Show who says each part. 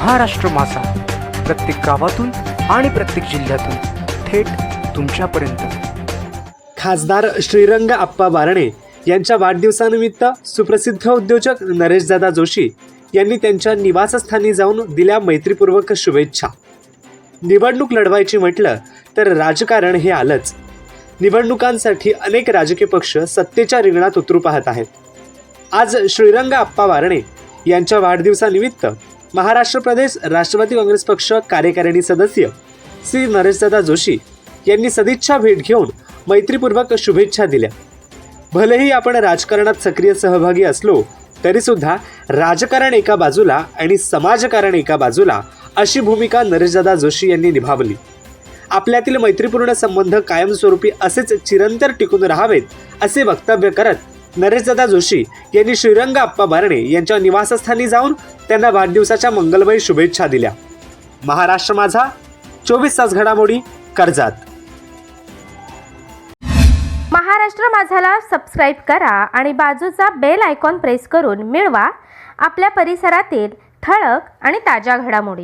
Speaker 1: महाराष्ट्र मासा प्रत्येक गावातून आणि प्रत्येक जिल्ह्यातून थेट तुमच्यापर्यंत.
Speaker 2: खासदार श्रीरंग आप्पा बारणे यांच्या वाढदिवसानिमित्त सुप्रसिद्ध उद्योजक नरेशदादा जोशी यांनी त्यांच्या निवासस्थानी जाऊन दिल्या मैत्रीपूर्वक शुभेच्छा. निवडणूक लढवायची म्हटलं तर राजकारण हे आलंच. निवडणुकांसाठी अनेक राजकीय पक्ष सत्तेच्या रिंगणात उतरू पाहत आहेत. आज श्रीरंग आप्पा बारणे यांच्या वाढदिवसानिमित्त महाराष्ट्र प्रदेश राष्ट्रवादी काँग्रेस पक्ष कार्यकारिणी सदस्य श्री नरेशदादा जोशी यांनी सदिच्छा भेट घेऊन मैत्रीपूर्वक शुभेच्छा दिल्या. भलेही आपण राजकारणात सक्रिय सहभागी असलो तरीसुद्धा राजकारण एका बाजूला आणि समाजकारण एका बाजूला अशी भूमिका नरेशदादा जोशी यांनी निभावली. आपल्यातील मैत्रीपूर्ण संबंध कायमस्वरूपी असेच चिरंतर टिकून राहावेत असे वक्तव्य करत नरेशदादा जोशी यांनी श्रीरंग आप्पा भरणे यांच्या निवासस्थानी जाऊन त्यांना वाढदिवसाच्या मंगलमय शुभेच्छा दिल्या. महाराष्ट्र माझा चोवीस तास घडामोडी कर्जात.
Speaker 3: महाराष्ट्र माझाला सबस्क्राईब करा आणि बाजूचा बेल आयकॉन प्रेस करून मिळवा. आपल्या परिसरातील ठळक आणि ताज्या घडामोडी.